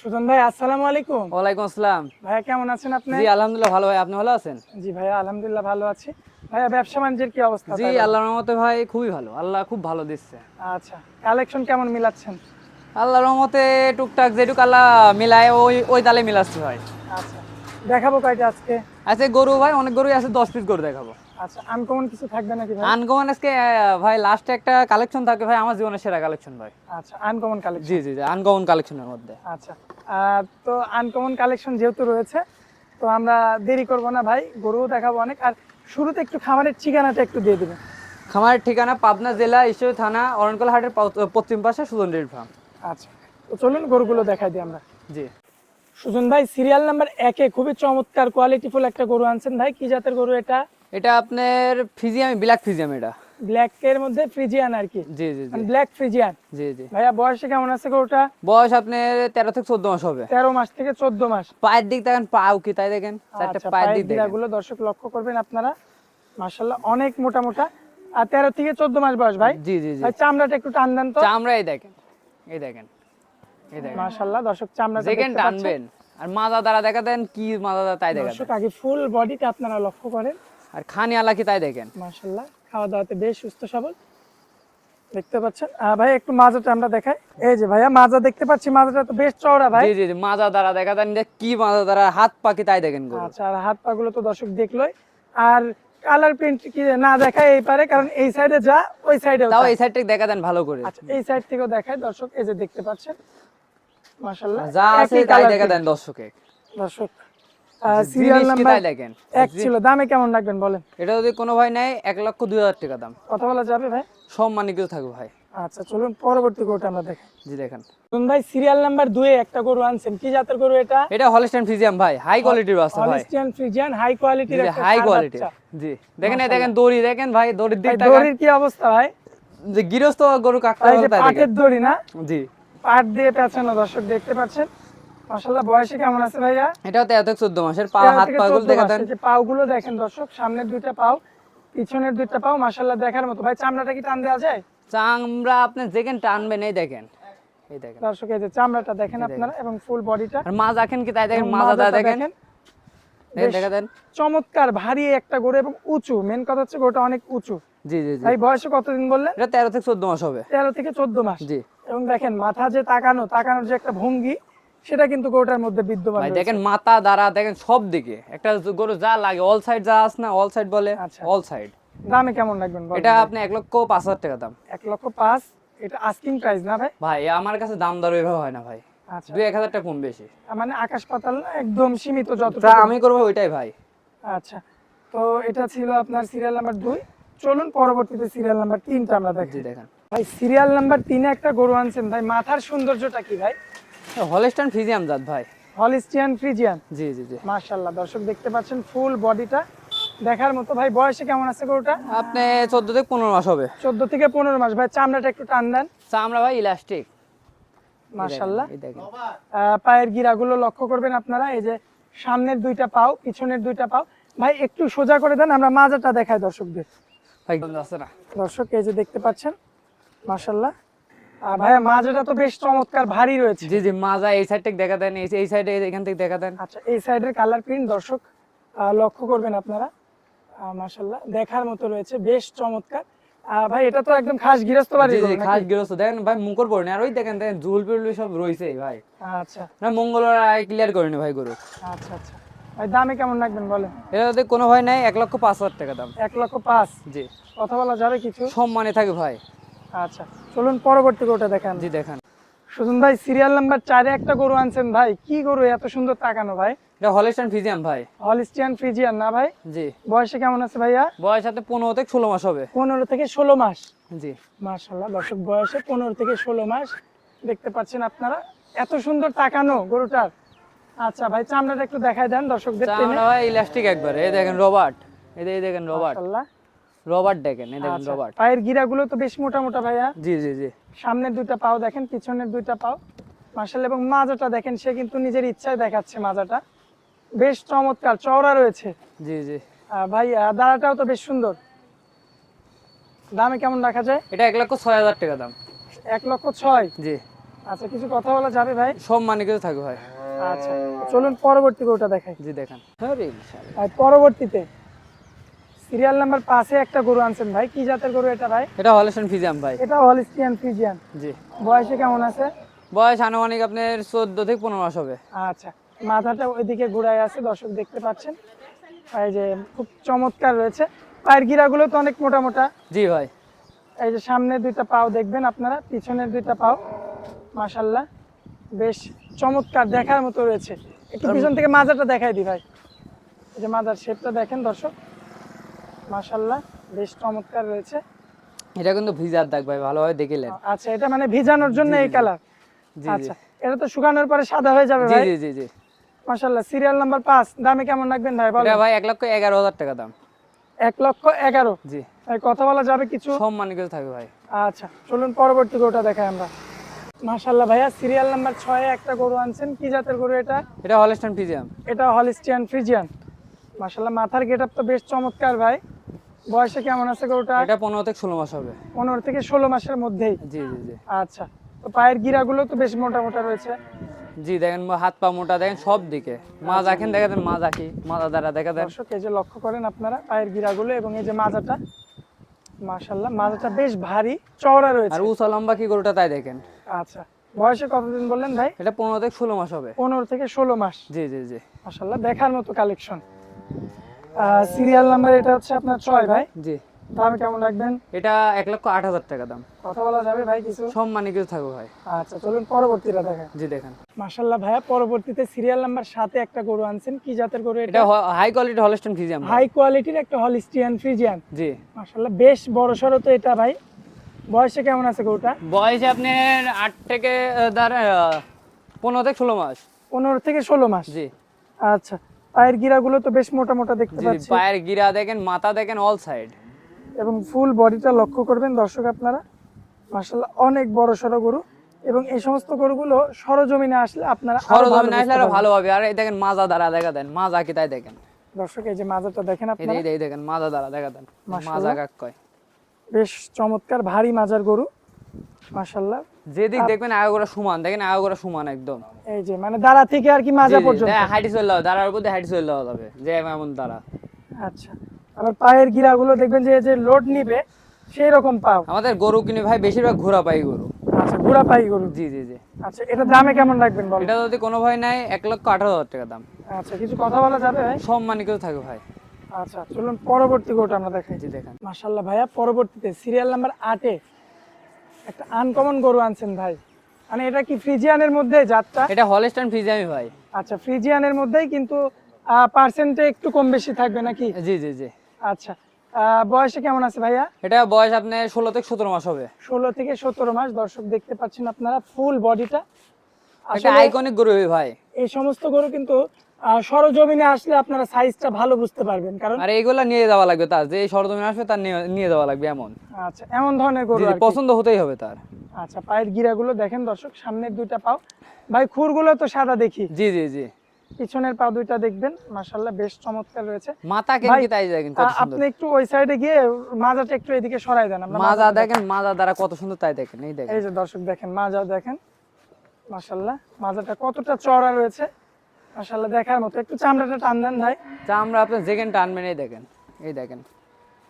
সুজন ভাই আসসালামু আলাইকুম। ওয়ালাইকুম আসসালাম। ভাইয়া কেমন আছেন আপনি? জি আলহামদুলিল্লাহ ভালো ভাই আপনি ভালো আছেন? জি ভাইয়া আলহামদুলিল্লাহ ভালো আছি। ভাইয়া ব্যবসা বাণিজ্যের কি অবস্থা জি আল্লাহর রহমতে ভাই খুবই ভালো। আল্লাহ খুব ভালো দিচ্ছে। আচ্ছা কালেকশন কেমন মিলাচ্ছেন? আল্লাহর রহমতে টুকটাক যেটুক আল্লাহ মিলায় ওই ওই তালে মিলাচ্ছে ভাই। আচ্ছা দেখাবো কয়টা আজকে? আছে গরু ভাই অনেক গরুই আছে দশ পিস গরু দেখাবো। আচ্ছা আনকমন কিছু থাকবে নাকি ভাই? আনকমন আজকে ভাই লাস্টে একটা কালেকশন থাকে ভাই আমার জীবনের সেরা কালেকশন ভাই। আচ্ছা আনকমন কালেকশন জি জি জি আনকমন কালেকশনের মধ্যে। আচ্ছা তো আনকমন কালেকশন যেহেতু রয়েছে তো আমরা দেরি করব না ভাই গরুও দেখাবো অনেক। আর শুরুতে একটু খামারের ঠিকানাটা একটু দিয়ে দিবেন। খামারের ঠিকানা পাবনা জেলা ঈশ্বর থানা অরণকল হাটের পশ্চিম পাশে সুজন ডেয়ারি ফার্ম। আচ্ছা তো চলুন গরুগুলো দেখাই দিই আমরা। জি। সুজন ভাই সিরিয়াল নাম্বার একে খুবই চমৎকার কোয়ালিটিফুল একটা গরু আনছেন ভাই। কি জাতের গরু এটা? এটা আপনার ফিজিয়াম ব্ল্যাক ফিজিয়াম এটা। ব্ল্যাক এর মধ্যে ফ্রিজিয়ান আর কি? জি জি জি। Black Friesian. জি জি। ভাইয়া বয়সে কেমন আছে গরুটা? বয়স আপনার তেরো থেকে চোদ্দ মাস হবে। তেরো মাস থেকে চোদ্দ মাস। পায়ের দিক দেখেন পাও কি তাই দেখেন? চারটে আচ্ছা পায়ের পায়ের দিক দেখেন। গুলো দর্শক লক্ষ্য করবেন আপনারা। মাশাল্লাহ অনেক মোটা মোটা। আর তেরো থেকে চোদ্দ মাস বয়স ভাই। জি জি জি। ভাই চামড়াটা একটু টান দেন তো। চামড়া এই দেখেন এই দেখেন। দর্শক দেখতে পাচ্ছেন। টানবেন। আর মাজা দ্বারা দেখা দেন কি মাজা দ্বারা তাই দেখেন দর্শক আগে ফুল বডিটা আপনারা লক্ষ্য করেন। আর খানি আলা কি তাই দেখেন। মাশাল্লাহ খাওয়া দাওয়াতে বেশ সুস্থ সবল। দেখতে পাচ্ছেন? ভাই একটু মাজাটা আমরা দেখাই। এই যে ভাইয়া মাজা দেখতে পাচ্ছি মাজাটা তো বেশ চওড়া ভাই। জি জি মাজা দ্বারা দেখা দেন কি মাজা দ্বারা হাত পাকি তাই দেখেন আচ্ছা আর হাত পা গুলো তো দর্শক দেখলোই। আর কালার প্রিন্ট কি না দেখায় এই পারে কারণ এই সাইডে যা ওই সাইডে তাও এই সাইডটা দেখা দেন ভালো করে। আচ্ছা এই সাইড থেকেও দেখায় দর্শক এই যে দেখতে পাচ্ছেন। মাশাআল্লাহ। যা আছে তাই দেখা দেন দর্শকে। দর্শক সিরিয়াল নাম্বার দেখেন? এক ছিল দামে কেমন রাখবেন বলেন? এটা যদি কোনো ভাই নেয় এক লক্ষ দুই হাজার টাকা দাম। কথা বলা যাবে ভাই? সম্মানিত কিছু থাকবে ভাই। আচ্ছা চলুন পরবর্তী গরুটা আমরা দেখি। জি দেখেন। ভাই সিরিয়াল নাম্বার একটা গরু আনছেন। কি জাতের গরু এটা? এটা হলস্টাইন ফিজিয়াম ভাই হাই কোয়ালিটির ভাই। হলিস্টিয়ান ফ্রিজিয়ান হাই কোয়ালিটির একটা হাই কোয়ালিটি জি দেখেন এই দেখেন দড়ি দেখেন ভাই দড়ির দিকটা দড়ির কি অবস্থা ভাই? যে গরু কাকটা পাটের দড়ি না? জি। পাট দিয়ে পেঁচানো দর্শক দেখতে পাচ্ছেন? মাশাআল্লাহ বয়সে কেমন আছে ভাইয়া? এটাও তেরো থেকে চোদ্দ মাসের পা হাত পা গুলো 14 দেখা মাস। দেন এই যে পাগুলো দেখেন দর্শক সামনের দুইটা পাও পিছনের দুইটা পাও মাশাআল্লাহ দেখার মতো। ভাই চামড়াটা কি টান দেওয়া যায়? চামড়া আপনি যেখানে টানবেন এই দেখেন। এই দেখেন। দর্শক এই যে চামড়াটা দেখেন আপনারা এবং ফুল বডিটা। আর মা দেখেন কি তাই দেখেন মাজা দা দেখেন। দেখেন। দেখা দেন। চমৎকার ভারী একটা গরু এবং উঁচু। মেন কথা হচ্ছে গরুটা অনেক উঁচু। জি জি জি। ভাই বয়সে কতদিন বললেন? এটা তেরো থেকে চোদ্দ মাস হবে। তেরো থেকে চোদ্দ মাস। জি। এবং দেখেন মাথা যে তাকানো তাকানোর যে একটা ভঙ্গি সেটা কিন্তু গরুটার মধ্যে বিদ্যমান ভাই দেখেন মাথা দ্বারা দেখেন সব দিকে। একটা গরু যা লাগে অল সাইড যা আস না অল সাইড বলে আচ্ছা। অল সাইড দামে কেমন রাখবেন এটা আপনি এক লক্ষ পাঁচ হাজার টাকা দাম। এক লক্ষ পাঁচ এটা আস্কিং প্রাইস না ভাই? ভাই আমার কাছে দাম দর ওইভাবে হয় না ভাই। আচ্ছা। দুই এক হাজার টাকা কম বেশি। মানে আকাশ পাতাল না একদম সীমিত যত যা আমি করব ওইটাই ভাই। আচ্ছা। তো এটা ছিল আপনার সিরিয়াল নাম্বার দুই। চলুন পরবর্তীতে সিরিয়াল নাম্বার তিনটা আমরা দেখি। দেখেন। ভাই সিরিয়াল নাম্বার তিনে একটা গরু আনছেন ভাই মাথার সৌন্দর্যটা কি ভাই? হলস্টাইন ফিজিয়াম জাত ভাই। Holstein Friesian? জি জি জি। মাশাল্লাহ দর্শক দেখতে পাচ্ছেন ফুল বডিটা। দেখার মতো ভাই বয়সে কেমন আছে গরুটা? আপনি চোদ্দ থেকে পনেরো মাস হবে। চোদ্দ থেকে পনেরো মাস। ভাই চামড়াটা একটু টান দেন। চামড়া ভাই ইলাস্টিক। মাশাল্লাহ এই দেখেন আহ, পায়ের গিরাগুলো লক্ষ্য করবেন আপনারা এই যে সামনের দুইটা পাও পিছনের দুইটা পাও। ভাই একটু সোজা করে দেন আমরা মাজাটা দেখাই দর্শকদের। ভাই আছে না। দর্শক এই যে দেখতে পাচ্ছেন মাশাল্লাহ ভাইয়া মাজাটা তো বেশ চমৎকার ভারী রয়েছে। জি জি মাজা এই সাইড থেকে দেখা দেন এই সাইডে এখান থেকে দেখা দেন। আচ্ছা এই সাইডের কালার প্রিন্ট দর্শক লক্ষ্য করবেন আপনারা। মাশাল্লাহ দেখার মতো রয়েছে বেশ চমৎকার। ভাই এটা তো একদম খাস গৃহস্থ বাড়ি জি জি গরু নাকি? খাস গৃহস্থ। দেখেন ভাই মুকর পড়ে আর ওই দেখেন দেখেন সব রয়েছে ভাই। আচ্ছা। না মঙ্গলবার আয় ক্লিয়ার করিনি ভাই গরু। আচ্ছা আচ্ছা। ভাই দামে কেমন রাখবেন বলেন? কোনো ভাই নাই এক লক্ষ পাঁচ হাজার টাকা দাম। এক লক্ষ পাঁচ। জি। কথা বলা যাবে কিছু? সম্মানে থাকে ভাই। আচ্ছা চলুন পরবর্তী গরুটা দেখান। জি দেখেন। সুজন ভাই সিরিয়াল নাম্বার চারে একটা গরু আনছেন ভাই। কি গরু এত সুন্দর তাকানো ভাই? এটা হলস্টাইন ফিজিয়াম ভাই। হলিস্টিয়ান ফ্রিজিয়ান না ভাই? জি। বয়সে কেমন আছে ভাইয়া? বয়স সাথে পনেরো থেকে ষোলো মাস হবে। পনেরো থেকে ষোলো মাস। জি। মাশাল্লাহ দর্শক বয়সে পনেরো থেকে ষোলো মাস। দেখতে পাচ্ছেন আপনারা এত সুন্দর তাকানো গরুটার। আচ্ছা ভাই চামড়াটা একটু দেখাই দেন দর্শকদের। চামড়া ভাই ইলাস্টিক একবারে। এই দেখেন রবার্ট। এই এই দেখেন রবার্ট। মাশাআল্লাহ। রবার্ট দেখেন এই দেখেন আচ্ছা, রবার্ট। পায়ের গিরাগুলো তো বেশ মোটা মোটা ভাইয়া। জি জি জি। সামনের দুইটা পাও দেখেন পিছনের দুইটা পাও। মার্শাল এবং মাজাটা দেখেন সে কিন্তু নিজের ইচ্ছায় দেখাচ্ছে মাজাটা। বেশ চমৎকার চওড়া রয়েছে। জি জি। ভাই দাঁড়াটাও তো বেশ সুন্দর। দামে কেমন রাখা যায়? এটা এক লক্ষ ছয় হাজার টাকা দাম। এক লক্ষ ছয়? জি। আচ্ছা কিছু কথা বলা যাবে ভাই? সব মানিক থাকবে ভাই। আচ্ছা চলুন পরবর্তী গরুটা দেখাই। জি দেখেন। আরে পরবর্তীতে সিরিয়াল নাম্বার পাঁচে একটা গরু আনছেন ভাই। কি জাতের গরু এটা ভাই? এটা হলেশন ফিজাম ভাই। এটা হলিস্টিয়ান ফ্রিজিয়ান জি। বয়সে কেমন আছে? বয়স আনুমানিক আপনার চোদ্দ থেকে পনেরো মাস হবে। আচ্ছা। মাথাটা ওইদিকে ঘুরাই আছে দর্শক দেখতে পাচ্ছেন। এই যে খুব চমৎকার রয়েছে। পায়ের গিরাগুলো তো অনেক মোটা মোটা। জি ভাই। এই যে সামনে দুইটা পাও দেখবেন আপনারা পিছনের দুইটা পাও। মাশাল্লাহ বেশ চমৎকার দেখার মতো রয়েছে। একটু পিছন থেকে মাজাটা দেখাই দি ভাই। এই যে মাজার শেপটা দেখেন দর্শক। মাশাল্লাহ বেশ চমৎকার রয়েছে। এটা কিন্তু ভিজার দাগ ভাই ভালোভাবে দেখিলেন। আচ্ছা এটা মানে ভিজানোর জন্য এই কালার? আচ্ছা এটা তো শুকানোর পরে সাদা হয়ে যাবে ভাই? জি জি জি। মাশাল্লাহ সিরিয়াল নাম্বার পাঁচ দামে কেমন রাখবেন ভাই বলেন। এটা ভাই এক লক্ষ এগারো হাজার টাকা দাম। এক লক্ষ এগারো? জি। ভাই কথা বলা যাবে কিছু? সব মানিক থাকবে ভাই। আচ্ছা চলুন পরবর্তী গরুটা দেখাই আমরা। মাশাল্লাহ ভাইয়া সিরিয়াল নাম্বার ছয়ে একটা গরু আনছেন। কি জাতের গরু এটা? এটা হলেস্টন ফিজিয়াম এটা হলিস্টিয়ান ফ্রিজিয়ান। মাশাল্লাহ মাথার গেটআপ তো বেশ চমৎকার ভাই। বয়সে কেমন আছে গরুটা? এটা পনেরো থেকে ষোলো মাস হবে। পনেরো থেকে ষোলো মাসের মধ্যেই? জি জি জি। আচ্ছা তো পায়ের গিরাগুলো তো বেশ মোটা মোটা রয়েছে। জি দেখেন হাত পা মোটা দেখেন সব দিকে। মাছ আঁকেন দেখা দেন মাছ আঁকি মাজা দ্বারা দেখা দেন। দর্শক এই যে লক্ষ্য করেন আপনারা পায়ের গিরাগুলো এবং এই যে মাজাটা। মাশাল্লাহ মাজাটা বেশ ভারী চওড়া রয়েছে। আর উঁচা লম্বা কি গরুটা তাই দেখেন। আচ্ছা বয়সে কতদিন বললেন ভাই? এটা পনেরো থেকে ষোলো মাস হবে। পনেরো থেকে ষোলো মাস। জি জি জি। মাশাল্লাহ দেখার মতো কালেকশন সিরিয়াল নাম্বার এটা হচ্ছে আপনার ছয় ভাই। জি। দাম কেমন রাখবেন? এটা এক লক্ষ আট হাজার টাকা দাম। কথা বলা যাবে ভাই কিছু? সব কিছু থাকবে ভাই। আচ্ছা চলুন পরবর্তীটা দেখেন। জি দেখেন। মাশাল্লাহ ভাইয়া পরবর্তীতে সিরিয়াল নাম্বার সাথে একটা গরু আনছেন। কি জাতের গরু এটা high quality Holstein Friesian high কোয়ালিটির একটা হলিস্টিয়ান ফ্রিজিয়ান জি। মাশাল্লাহ বেশ বড় সড়ো তো এটা ভাই। বয়সে কেমন আছে গরুটা? বয়সে আপনার আট থেকে আহ, পনেরো থেকে ষোলো মাস। পনেরো থেকে ষোলো মাস। জি। আচ্ছা পায়ের গিরাগুলো তো বেশ মোটা মোটা দেখতে পাচ্ছি। পায়ের গিরা দেখেন মাথা দেখেন অল সাইড এবং ফুল বডিটা লক্ষ্য করবেন দর্শক আপনারা। মাশাল্লাহ অনেক বড় সড়ো গরু। এবং এই সমস্ত গরুগুলো সরজমিনে আসলে আপনারা সরজমিনে আসলে আরও ভালো হবে। আর এই দেখেন মাজা দ্বারা দেখা দেন মাজা কি তাই দেখেন। দর্শক এই যে মাজাটা দেখেন আপনারা। এই দেখেন মাজা দ্বারা দেখা দেন। মাশাআল্লাহ। মাজা কাক কয়। বেশ চমৎকার ভারী মাজার গরু। মাশাল্লাহ যেদিক দেখবেন আগাগোড়া সমান দেখেন আগাগোড়া সমান একদম। এই যে মানে দাঁড়া থেকে আর কি মাজা পর্যন্ত। হ্যাঁ হাইটি চলে যাবে দাঁড়ার উপর হাইটি চলে যাওয়া যাবে যে এমন দাঁড়া। আচ্ছা আবার পায়ের গিরাগুলো দেখবেন যে এই যে লোড নিবে সেই রকম পাও। আমাদের গরু কিনে ভাই বেশিরভাগ ঘোড়া পাই গরু। আচ্ছা ঘোড়া পাই গরু। জি জি জি। আচ্ছা এটা দামে কেমন রাখবেন বল এটা যদি কোনো ভাই নাই এক লক্ষ আঠারো হাজার টাকা দাম। আচ্ছা কিছু কথা বলা যাবে ভাই? সব মানিকেও থাকে ভাই। আচ্ছা চলুন পরবর্তী গরুটা আমরা দেখাই। জি দেখেন। মাশাল্লাহ ভাইয়া পরবর্তীতে সিরিয়াল নাম্বার আটে একটা আনকমন গরু আনছেন ভাই। মানে এটা কি ফ্রিজিয়ানের মধ্যে জাতটা? এটা হলস্টাইন ভাই আচ্ছা ফ্রিজিয়ানের মধ্যেই কিন্তু পার্সেন্টে একটু কম বেশি থাকবে নাকি? জি জি জি। আচ্ছা বয়সে কেমন আছে ভাইয়া? এটা বয়স আপনার ষোলো থেকে সতেরো মাস হবে। ষোলো থেকে সতেরো মাস দর্শক দেখতে পাচ্ছেন আপনারা ফুল বডিটা আইকনিক গরু ভাই। এই সমস্ত গরু কিন্তু সরজমিনে আসলে আপনারা সাইজটা ভালো বুঝতে পারবেন কারণ আর এইগুলা নিয়ে যাওয়া লাগবে তার যে সরজমিন আসবে তার নিয়ে- যাওয়া লাগবে এমন। আচ্ছা এমন ধরনের গরু পছন্দ হতেই হবে তার। আচ্ছা পায়ের গিরাগুলো দেখেন দর্শক সামনের দুইটা পাও। ভাই খুরগুলো তো সাদা দেখি। জি জি জি। পিছনের পা দুইটা দেখবেন মাশাল্লাহ বেশ চমৎকার রয়েছে। মাথা কেন কি তাই দেখেন কত সুন্দর। আপনি একটু ওই সাইডে গিয়ে মাজাটা একটু এদিকে সরাই দেন আমরা মাজা দেখেন মাজা দ্বারা কত সুন্দর তাই দেখেন এই দেখেন। এই যে দর্শক দেখেন মাজা দেখেন মাশাল্লাহ মাজাটা কতটা চড়া রয়েছে। মাশাল্লাহ দেখার মতো। একটু চামড়াটা টান দেন ভাই। যা আমরা আপনার যেখানে টানবেন এই দেখেন এই দেখেন।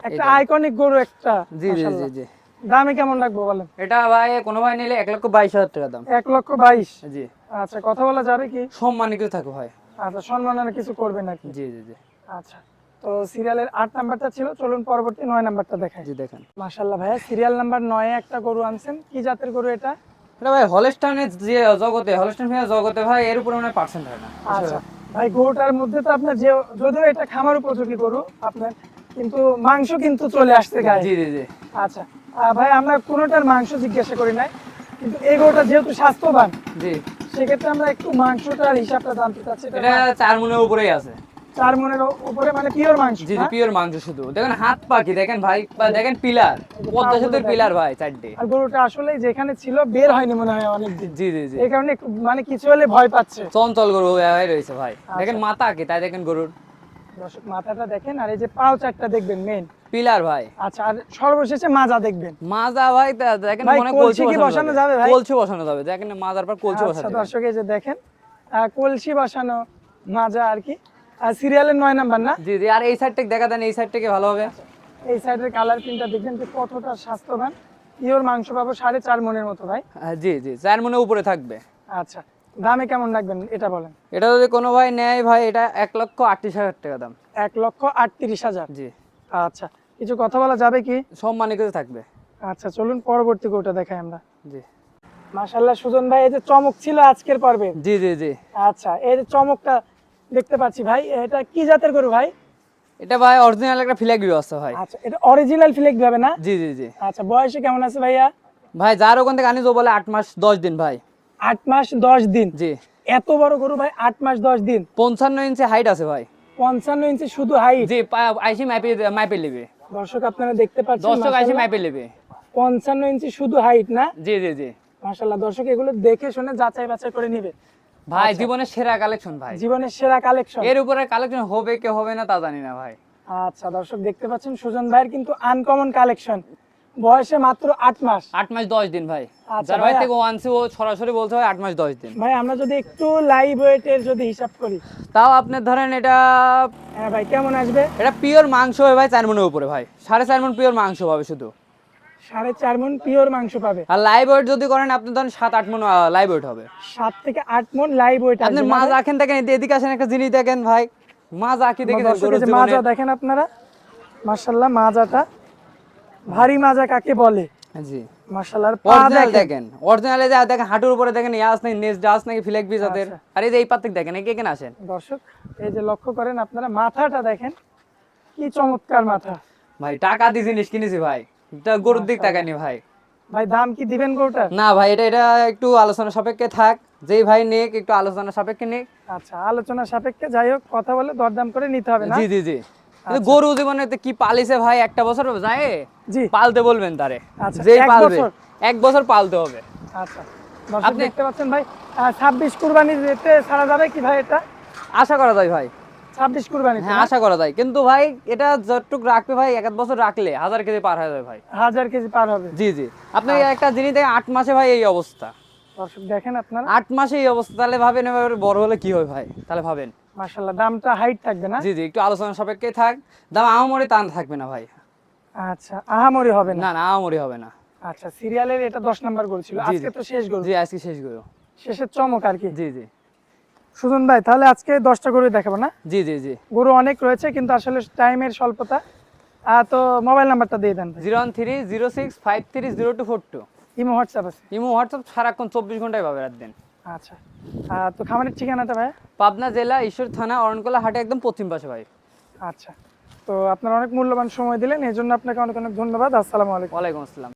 একটা আইকনিক গরু একটা জি জি জি জি। দামে কেমন রাখব বলেন? এটা ভাই কোনো ভাই নিলে এক লক্ষ বাইশ হাজার টাকা দাম। এক লক্ষ বাইশ? জি। আচ্ছা কথা বলা যাবে কি? সম্মানিত থাকে ভাই। আচ্ছা সম্মানের কিছু করবে নাকি? জি জি জি। আচ্ছা তো সিরিয়ালের আট নাম্বারটা ছিল চলুন পরবর্তী নয় নাম্বারটা দেখাই। জি দেখেন। মাশাল্লাহ ভাইয়া সিরিয়াল নাম্বার নয়ে একটা গরু আনছেন। কি জাতের গরু এটা? এটা ভাই হলস্টাইনের যে জগতে হলস্টাইন জগতে ভাই এর উপরে মানে পার্সেন্ট হয় না। আচ্ছা। ভাই গরুটার মধ্যে তো আপনার যে যদিও এটা খামার উপযোগী গরু আপনার কিন্তু মাংস কিন্তু চলে আসছে গায়ে। জি জি জি। আচ্ছা। ভাই আমরা কোনোটার মাংস জিজ্ঞাসা করি নাই কিন্তু এই গরুটা যেহেতু স্বাস্থ্যবান জি। সেক্ষেত্রে আমরা একটু মাংসটার হিসাবটা জানতে চাচ্ছি। এটা এটা চার মনের উপরেই আছে। চার মনের উপরে মানে পিওর মাংস জি পিওর মাংস শুধু। দেখেন হাত পাখি দেখেন ভাই দেখেন পিলার পদ্মা সেতুর পিলার ভাই চারটে আর গরুটা আসলে যেখানে ছিল বের হয়নি মনে হয় জি জি জি। এই কারণে মানে কিছু হলে ভয় পাচ্ছে। চঞ্চল গরু ভাই রয়েছে ভাই। দেখেন মাথা কি তাই দেখেন গরুর। দর্শক মাথাটা দেখেন আর এই যে পাও চারটা দেখবেন মেন পিলার ভাই। আচ্ছা আর সর্বশেষে মাজা দেখবেন। মাজা ভাই দেখেন মনে হয় কলসি কি বসানো যাবে। ভাই? কলসি বসানো যাবে। দেখেন মাজার পর কলসি আচ্ছা বসানো দর্শক এই যে দেখেন কলসি বসানো মাজা আর কি। আর সিরিয়ালের নয় নাম্বার না? জি জি আর এই সাইড থেকে দেখা দেন এই সাইড থেকে ভালো হবে। এই সাইডের কালার প্রিন্টটা দেখবেন যে কতটা স্বাস্থ্যবান। পিওর মাংস পাবো সাড়ে চার মনের মতো ভাই। হ্যাঁ, জি জি চার মনে উপরে থাকবে। আচ্ছা দামে কেমন রাখবেন এটা বলেন? এটা যদি কোনো ভাই নেয় ভাই এটা এক লক্ষ আটত্রিশ হাজার টাকা দাম। এক লক্ষ আটত্রিশ হাজার? জি। আচ্ছা কিছু কথা বলা যাবে কি? সম্মানিত থাকবে। আচ্ছা চলুন পরবর্তী কোটা দেখাই আমরা। জি। মাশাল্লাহ সুজন ভাই এই যে চমক ছিল আজকের পর্বে। জি জি জি। আচ্ছা এই যে চমকটা দেখতে পাচ্ছি ভাই এটা কি জাতের গরু ভাই? এটা ভাই অরিজিনাল একটা ফ্ল্যাগ ভিউ আছে ভাই। আচ্ছা এটা অরিজিনাল ফ্লেক হবে না? জি জি জি। আচ্ছা বয়সে কেমন আছে ভাইয়া? ভাই যার ওখান থেকে আনি তো বলে আট মাস দশ দিন ভাই। আট মাস দশ দিন? জি। এত বড় গরু ভাই আট মাস দশ দিন? পঞ্চান্ন ইঞ্চি হাইট আছে ভাই। পঞ্চান্ন ইঞ্চি শুধু হাইট জি আইসি ম্যাপে ম্যাপে নেবে। দর্শক আপনারা দেখতে পাচ্ছেন দর্শক আইসি মাশাআল্লাহ, ম্যাপে নেবে। পঞ্চান্ন ইঞ্চি শুধু হাইট না? জি জি জি। মাশাল্লাহ দর্শক এগুলো দেখে শুনে যাচাই বাছাই করে নিবে। ভাই জীবনের সেরা কালেকশন ভাই। জীবনের সেরা কালেকশন এর উপরে কালেকশন হবে কি হবে না তা জানি না ভাই। আচ্ছা দর্শক দেখতে পাচ্ছেন সুজন ভাইয়ের কিন্তু আনকমন কালেকশন বয়সে মাত্র আট মাস। আট মাস দশ দিন ভাই। আচ্ছা যার ভাই। থেকে ও আনছে ও সরাসরি বলতে হয় আট মাস দশ দিন। ভাই আমরা যদি একটু লাইভ ওয়েটের যদি হিসাব করি। তাও আপনার ধরেন এটা হ্যাঁ ভাই কেমন আসবে? এটা পিওর মাংস হবে ভাই চার মনের উপরে ভাই। সাড়ে চার মন পিওর মাংস পাবে শুধু। সাড়ে চার মন পিওর মাংস পাবে। আর লাইভ ওয়েট যদি করেন আপনি ধরেন সাত আট মন লাইভ ওয়েট হবে। সাত থেকে আট মন লাইভ ওয়েট আপনি মাছ আঁকেন দেখেন এদিকে আসেন একটা জিনিস দেখেন ভাই। মাছ আঁকি। মাজা দেখেন আপনারা? মাশাল্লাহ মাজাটা ভারী মাজা কাকে বলে? জি। পা দেখেন। যা দেখেন হাঁটুর উপরে দেখেন ইয়াস নাকি নেস ডাস নাকি ফ্ল্যাগ বিজ ওদের। আচ্ছা। আর এই যে এই পাত্তিক দেখেন একে কেন আসেন। দর্শক এই যে লক্ষ্য করেন আপনারা মাথাটা দেখেন। কি চমৎকার মাথা। ভাই টাকা দিয়ে জিনিস কিনেছি ভাই। এটা গরুর দিক টাকা নি ভাই। ভাই দাম কি দিবেন গরুটা? না ভাই এটা এটা একটু আলোচনা সাপেক্ষে থাক। যেই ভাই নেক একটু আলোচনা সাপেক্ষে নেক। আচ্ছা আলোচনা সাপেক্ষে যাই হোক কথা বলে দরদাম করে নিতে হবে না? জি জি জি। গরু জীবনে কি পালিছে ভাই একটা বছর যায়? জি। পালতে বলবেন তারে। আচ্ছা, যেই এক পালবে বছর? এক বছর পালতে হবে। আচ্ছা আপনি- দেখতে পাচ্ছেন ভাই ছাব্বিশ কুরবানি যেতে ছাড়া যাবে কি ভাই এটা? আশা করা যায় ভাই। ছাব্বিশ কুরবানি হ্যাঁ আশা করা যায়। কিন্তু ভাই এটা যতটুক রাখবে ভাই এক বছর রাখলে হাজার কেজি পার হয়ে যাবে ভাই। হাজার কেজি পার হবে। জি জি। আপনি একটা জিনিস দেখেন আট মাসে ভাই এই অবস্থা। দর্শক দেখেন আপনারা। আট মাসে এই অবস্থা তাহলে ভাবেন এবার বড় হলে কি ভাই? তাহলে ভাবেন। দামটা হাইট থাকবে না? জি জি একটু আলোচনা সাপেক্ষে থাক। দাম আমামরি টান থাকবে না ভাই। আচ্ছা আহামরি হবে না? না না আমামরি হবে না। আচ্ছা সিরিয়ালের এটা দশ নাম্বার গরু ছিল। আজকে তো শেষ গরু জি আজকে শেষ করো শেষের চমক আর কি? জি জি। সুজন ভাই তাহলে আজকে দশটা গরু দেখাবো না? জি জি জি। গরু অনেক রয়েছে কিন্তু আসলে টাইমের স্বল্পতা। তো মোবাইল নাম্বারটা দিয়ে দেন zero one three zero six five three zero two four two. Imo WhatsApp আছে। ইমো হোয়াটসঅ্যাপ সারাক্ষণ চব্বিশ ঘন্টায় পাবে রাত দিন। আচ্ছা। তো খামারের ঠিকানাটা ভাই? পাবনা জেলা ঈশ্বর থানা অরণকোলা হাটে একদম পশ্চিম পাশে ভাই। আচ্ছা। তো আপনারা অনেক মূল্যবান সময় দিলেন এই জন্য আপনাকে অনেক অনেক ধন্যবাদ। আসসালামু আলাইকুম। ওয়ালাইকুম আসসালাম।